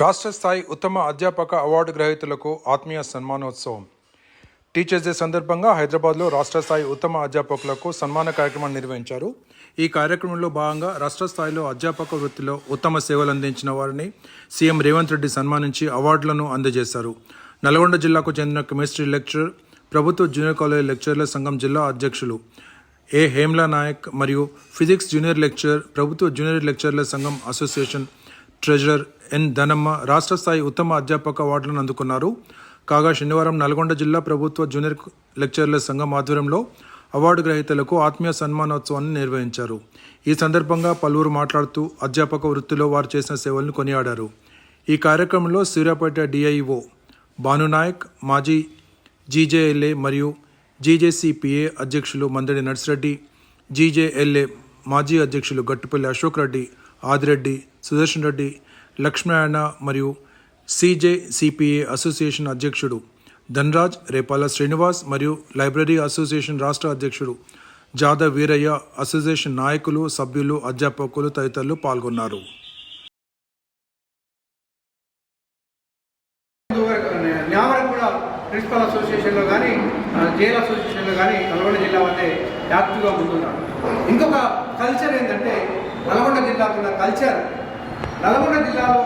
రాష్ట్ర స్థాయి ఉత్తమ అధ్యాపక అవార్డు గ్రహీతలకు ఆత్మీయ సన్మానోత్సవం. టీచర్స్ డే సందర్భంగా హైదరాబాద్లో రాష్ట్ర స్థాయి ఉత్తమ అధ్యాపకులకు సన్మాన కార్యక్రమాన్ని నిర్వహించారు. ఈ కార్యక్రమంలో భాగంగా రాష్ట్ర స్థాయిలో అధ్యాపక వృత్తిలో ఉత్తమ సేవలు అందించిన వారిని సీఎం రేవంత్ రెడ్డి సన్మానించి అవార్డులను అందజేశారు. నల్గొండ జిల్లాకు చెందిన కెమిస్ట్రీ లెక్చరర్ ప్రభుత్వ జూనియర్ కాలేజ్ లెక్చరర్ల సంఘం జిల్లా అధ్యక్షులు ఏ హేమ్లా నాయక్ మరియు ఫిజిక్స్ జూనియర్ లెక్చరర్ ప్రభుత్వ జూనియర్ లెక్చరర్ల సంఘం అసోసియేషన్ ట్రెజరర్ ఎన్ ధనమ్మ రాష్ట్ర స్థాయి ఉత్తమ అధ్యాపక అవార్డులను అందుకున్నారు. కాగా శనివారం నల్గొండ జిల్లా ప్రభుత్వ జూనియర్ లెక్చరర్ల సంఘం ఆధ్వర్యంలో అవార్డు గ్రహీతలకు ఆత్మీయ సన్మానోత్సవాన్ని నిర్వహించారు. ఈ సందర్భంగా పలువురు మాట్లాడుతూ అధ్యాపక వృత్తిలో వారు చేసిన సేవలను కొనియాడారు. ఈ కార్యక్రమంలో సూర్యాపేట డిఐఓ భానునాయక్ మాజీ జీజేఎల్ఏ మరియు జీజేసీపీఏ అధ్యక్షులు మందడి నర్సిరెడ్డి జీజేఎల్ఏ మాజీ అధ్యక్షులు గట్టుపల్లి అశోక్ రెడ్డి ఆదిరెడ్డి సుదర్శన్ రెడ్డి లక్ష్మీనారాయణ మరియు సిజేసిపిఏ అసోసియేషన్ అధ్యక్షుడు ధనరాజ్ రేపాల శ్రీనివాస్ మరియు లైబ్రరీ అసోసియేషన్ రాష్ట్ర అధ్యక్షుడు జాదవ్ వీరయ్య అసోసియేషన్ నాయకులు సభ్యులు అధ్యాపకులు తదితరులు పాల్గొన్నారు. న్యావరం కూడా ప్రిన్సిపల్ అసోసియేషన్లో కానీ జైల్ అసోసియేషన్లో కానీ నల్గొండ జిల్లా వాళ్ళే యాక్టివ్గా ముందున్నారు. ఇంకొక కల్చర్ ఏంటంటే నల్గొండ జిల్లాకున్న కల్చర్ నల్గొండ జిల్లాలో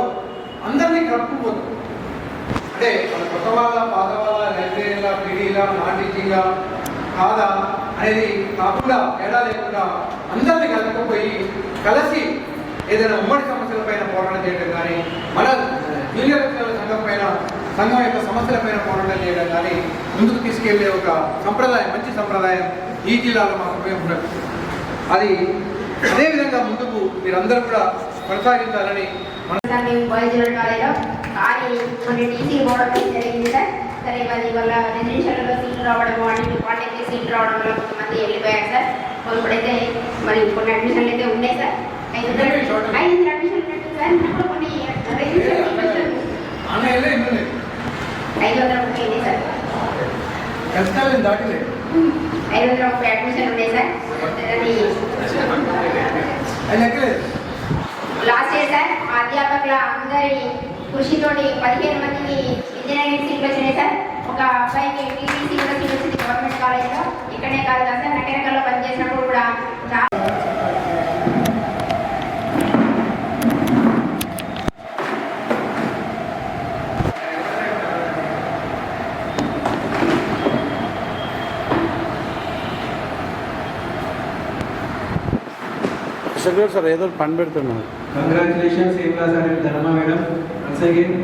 అందరినీ కలుపుకుపోతుంది అంటే మన కొత్త వాళ్ళ పాత వాళ్ళ లైబ్రరీల పీడీల నాన్ టీచింగ్లా కాదా అనేది కాకుండా తేడా లేకుండా అందరినీ కలుపుకుపోయి కలిసి ఏదైనా ఉమ్మడి సమస్యల పైన పోరాటం చేయడం కానీ మన జూనియర్ సంఘం పైన సంఘం యొక్క సమస్యల పైన పోరాటం చేయడం కానీ ముందుకు తీసుకెళ్ళే ఒక సంప్రదాయం మంచి సంప్రదాయం ఈ జిల్లాలో మాత్రమే ఉన్నది అది అదేవిధంగా ముందుకు మీరందరూ కూడా కొనసాగించాలని కానీ కొన్ని టీసీ పోవడం జరిగింది సార్. సరే మరి వాళ్ళ రెసిడెన్షియల్లో సీట్లు రావడం వాటికి కాంటాక్ట్ సీట్లు రావడం వల్ల కొంతమంది వెళ్ళిపోయారు సార్. మరి ఇప్పుడైతే మరి కొన్ని అడ్మిషన్లు అయితే ఉన్నాయి సార్. ఐదు వందల ఐదు వందల అడ్మిషన్లు ఉన్నట్టు సార్. ఇప్పుడు కొన్ని ఐదు వందల ముప్పై సార్. కష్టాలను దాటలేదు ఐదు వందల ముప్పై అడ్మిషన్లు ఉన్నాయి సార్. అది అది లెక్కలేదు లాస్ట్ ఇయర్ సార్ మా అధ్యాపకుల అందరి కృషితోటి పదిహేను మందికి ఇంజనీరింగ్ సీట్లు వచ్చినాయి సార్ ఒక అబ్బాయికి టీటీసీ కూడా సీట్ వచ్చింది గవర్నమెంట్ కాలేజ్లో ఇక్కడనే కాదు కదా సార్ నగరకల్లో పనిచేసినప్పుడు కూడా చాలా సెక్యూర్ సార్ ఏదో పని పెడుతున్నాను కంగ్రాచులేషన్స్ ఏ క్లాస్ అనేది ధర్మ మేడం. అగైన్